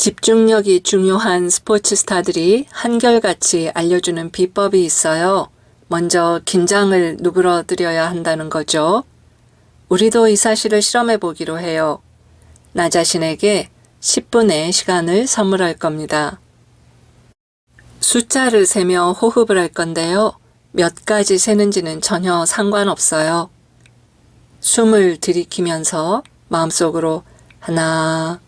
집중력이 중요한 스포츠 스타들이 한결같이 알려주는 비법이 있어요. 먼저 긴장을 누그러뜨려야 한다는 거죠. 우리도 이 사실을 실험해 보기로 해요. 나 자신에게 10분의 시간을 선물할 겁니다. 숫자를 세며 호흡을 할 건데요. 몇 가지 세는지는 전혀 상관없어요. 숨을 들이키면서 마음속으로 하나,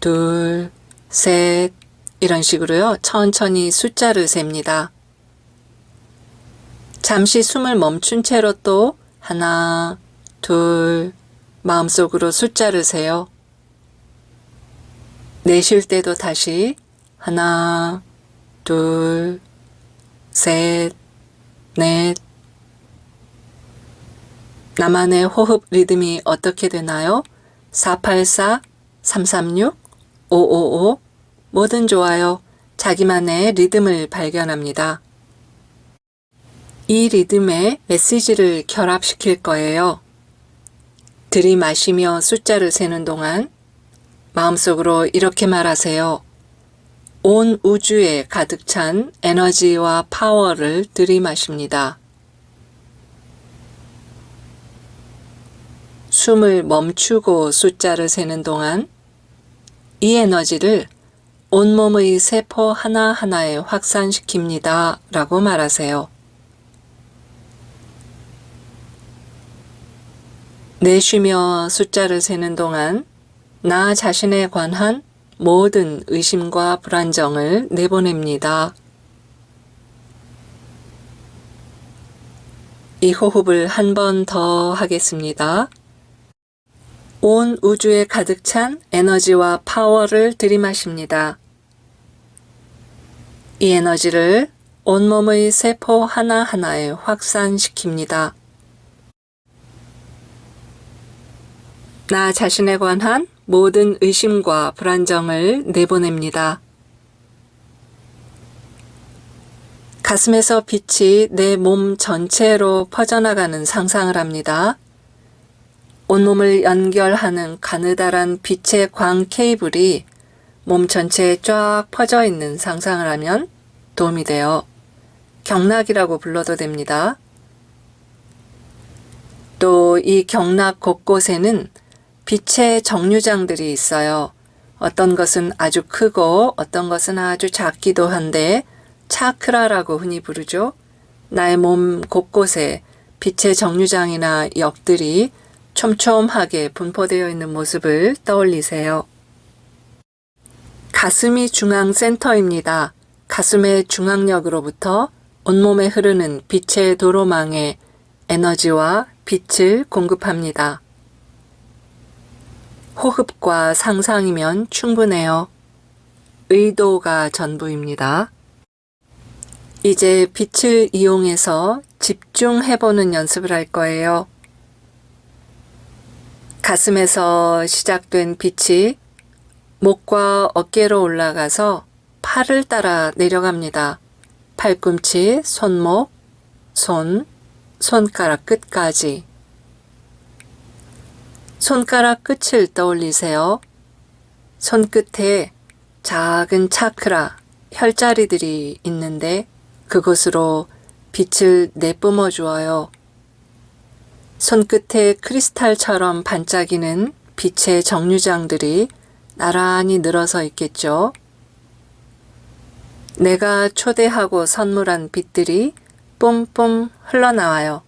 둘, 셋, 이런 식으로요. 천천히 숫자를 셉니다. 잠시 숨을 멈춘 채로 또 하나, 둘, 마음속으로 숫자를 세요. 내쉴 때도 다시 하나, 둘, 셋, 넷. 나만의 호흡 리듬이 어떻게 되나요? 484, 336, 555, 뭐든 좋아요. 자기만의 리듬을 발견합니다. 이 리듬에 메시지를 결합시킬 거예요. 들이마시며 숫자를 세는 동안 마음속으로 이렇게 말하세요. 온 우주에 가득 찬 에너지와 파워를 들이마십니다. 숨을 멈추고 숫자를 세는 동안 이 에너지를 온몸의 세포 하나하나에 확산시킵니다. 라고 말하세요. 내쉬며 숫자를 세는 동안 나 자신에 관한 모든 의심과 불안정을 내보냅니다. 이 호흡을 한 번 더 하겠습니다. 온 우주에 가득 찬 에너지와 파워를 들이마십니다. 이 에너지를 온몸의 세포 하나하나에 확산시킵니다. 나 자신에 관한 모든 의심과 불안정을 내보냅니다. 가슴에서 빛이 내 몸 전체로 퍼져나가는 상상을 합니다. 온몸을 연결하는 가느다란 빛의 광 케이블이 몸 전체에 쫙 퍼져 있는 상상을 하면 도움이 돼요. 경락이라고 불러도 됩니다. 또 이 경락 곳곳에는 빛의 정류장들이 있어요. 어떤 것은 아주 크고 어떤 것은 아주 작기도 한데 차크라라고 흔히 부르죠. 나의 몸 곳곳에 빛의 정류장이나 역들이 촘촘하게 분포되어 있는 모습을 떠올리세요. 가슴이 중앙 센터입니다. 가슴의 중앙력으로부터 온몸에 흐르는 빛의 도로망에 에너지와 빛을 공급합니다. 호흡과 상상이면 충분해요. 의도가 전부입니다. 이제 빛을 이용해서 집중해보는 연습을 할 거예요. 가슴에서 시작된 빛이 목과 어깨로 올라가서 팔을 따라 내려갑니다. 팔꿈치, 손목, 손, 손가락 끝까지. 손가락 끝을 떠올리세요. 손끝에 작은 차크라, 혈자리들이 있는데 그곳으로 빛을 내뿜어 주어요. 손끝에 크리스탈처럼 반짝이는 빛의 정류장들이 나란히 늘어서 있겠죠. 내가 초대하고 선물한 빛들이 뿜뿜 흘러나와요.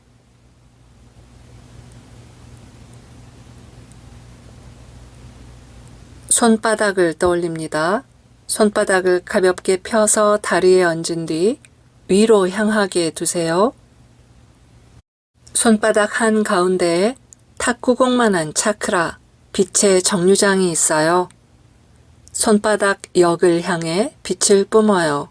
손바닥을 떠올립니다. 손바닥을 가볍게 펴서 다리에 얹은 뒤 위로 향하게 두세요. 손바닥 한 가운데에 탁구공만한 차크라, 빛의 정류장이 있어요. 손바닥 역을 향해 빛을 뿜어요.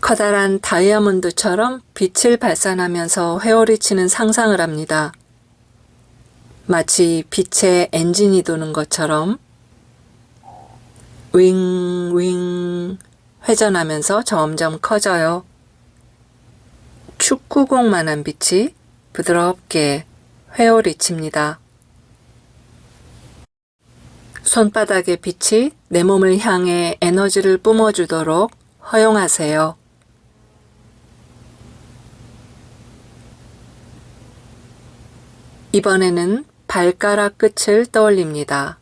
커다란 다이아몬드처럼 빛을 발산하면서 회오리치는 상상을 합니다. 마치 빛의 엔진이 도는 것처럼 윙 윙 회전하면서 점점 커져요. 축구공만한 빛이 부드럽게 회오리 칩니다. 손바닥의 빛이 내 몸을 향해 에너지를 뿜어주도록 허용하세요. 이번에는 발가락 끝을 떠올립니다.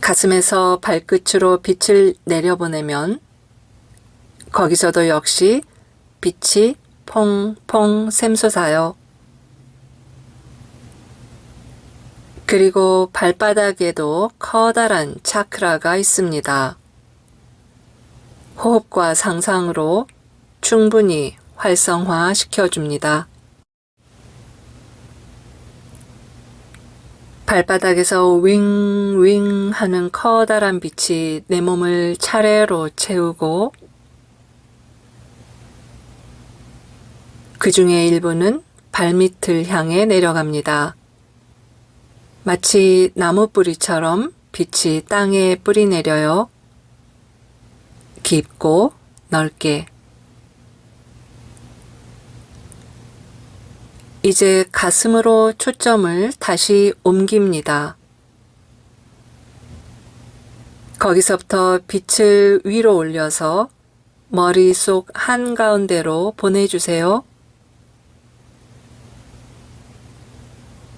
가슴에서 발끝으로 빛을 내려보내면 거기서도 역시 빛이 퐁퐁 샘솟아요. 그리고 발바닥에도 커다란 차크라가 있습니다. 호흡과 상상으로 충분히 활성화 시켜줍니다. 발바닥에서 윙윙 하는 커다란 빛이 내 몸을 차례로 채우고 그 중에 일부는 발밑을 향해 내려갑니다. 마치 나무 뿌리처럼 빛이 땅에 뿌리 내려요. 깊고 넓게. 이제 가슴으로 초점을 다시 옮깁니다. 거기서부터 빛을 위로 올려서 머릿속 한가운데로 보내주세요.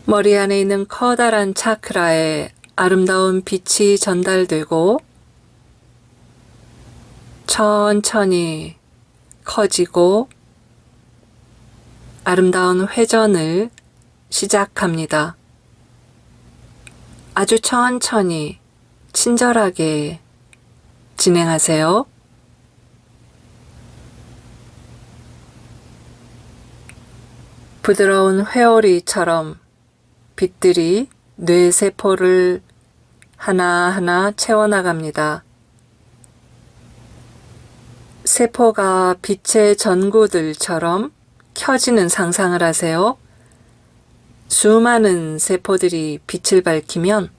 머리 안에 있는 커다란 차크라에 아름다운 빛이 전달되고 천천히 커지고 아름다운 회전을 시작합니다. 아주 천천히 친절하게 진행하세요. 부드러운 회오리처럼 빛들이 뇌세포를 하나하나 채워나갑니다. 세포가 빛의 전구들처럼 켜지는 상상을 하세요. 수많은 세포들이 빛을 밝히면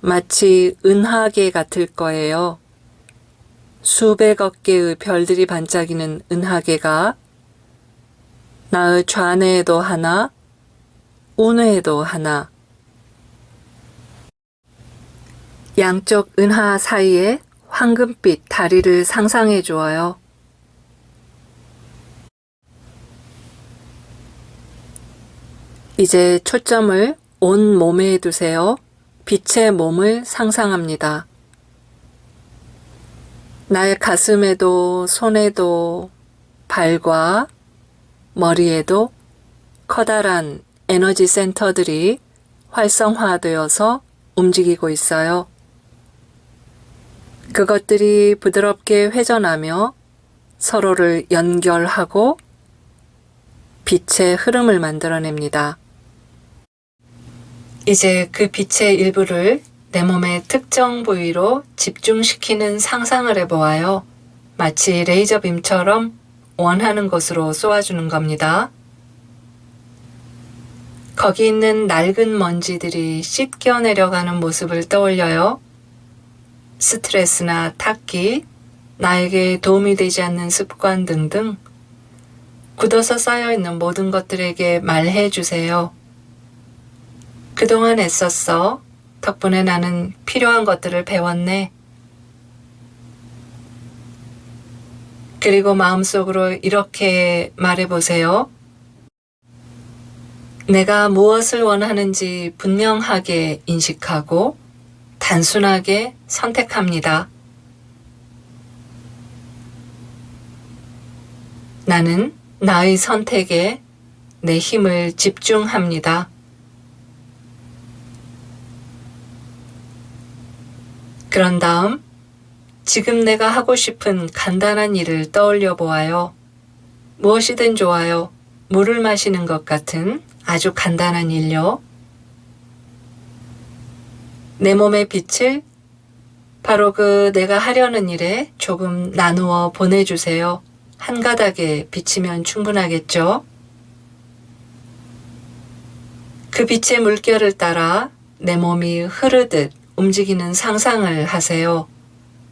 마치 은하계 같을 거예요. 수백억 개의 별들이 반짝이는 은하계가 나의 좌뇌에도 하나, 우뇌에도 하나, 양쪽 은하 사이에 황금빛 다리를 상상해 주어요. 이제 초점을 온 몸에 두세요. 빛의 몸을 상상합니다. 나의 가슴에도 손에도 발과 머리에도 커다란 에너지 센터들이 활성화되어서 움직이고 있어요. 그것들이 부드럽게 회전하며 서로를 연결하고 빛의 흐름을 만들어냅니다. 이제 그 빛의 일부를 내 몸의 특정 부위로 집중시키는 상상을 해보아요. 마치 레이저 빔처럼 원하는 곳으로 쏘아주는 겁니다. 거기 있는 낡은 먼지들이 씻겨 내려가는 모습을 떠올려요. 스트레스나 탁기, 나에게 도움이 되지 않는 습관 등등 굳어서 쌓여있는 모든 것들에게 말해 주세요. 그동안 애썼어. 덕분에 나는 필요한 것들을 배웠네. 그리고 마음속으로 이렇게 말해보세요. 내가 무엇을 원하는지 분명하게 인식하고 단순하게 선택합니다. 나는 나의 선택에 내 힘을 집중합니다. 그런 다음 지금 내가 하고 싶은 간단한 일을 떠올려 보아요. 무엇이든 좋아요. 물을 마시는 것 같은 아주 간단한 일요. 내 몸의 빛을 바로 그 내가 하려는 일에 조금 나누어 보내주세요. 한 가닥에 비치면 충분하겠죠? 그 빛의 물결을 따라 내 몸이 흐르듯 움직이는 상상을 하세요.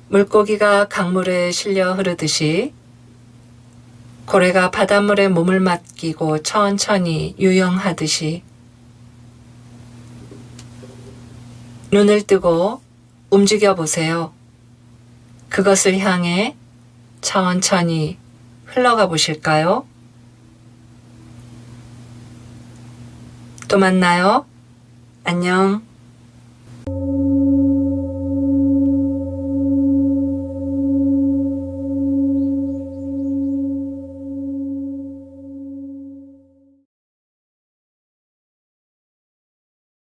물고기가 강물에 실려 흐르듯이 고래가 바닷물에 몸을 맡기고 천천히 유영하듯이 눈을 뜨고 움직여 보세요. 그것을 향해 천천히 흘러가 보실까요? 또 만나요. 안녕.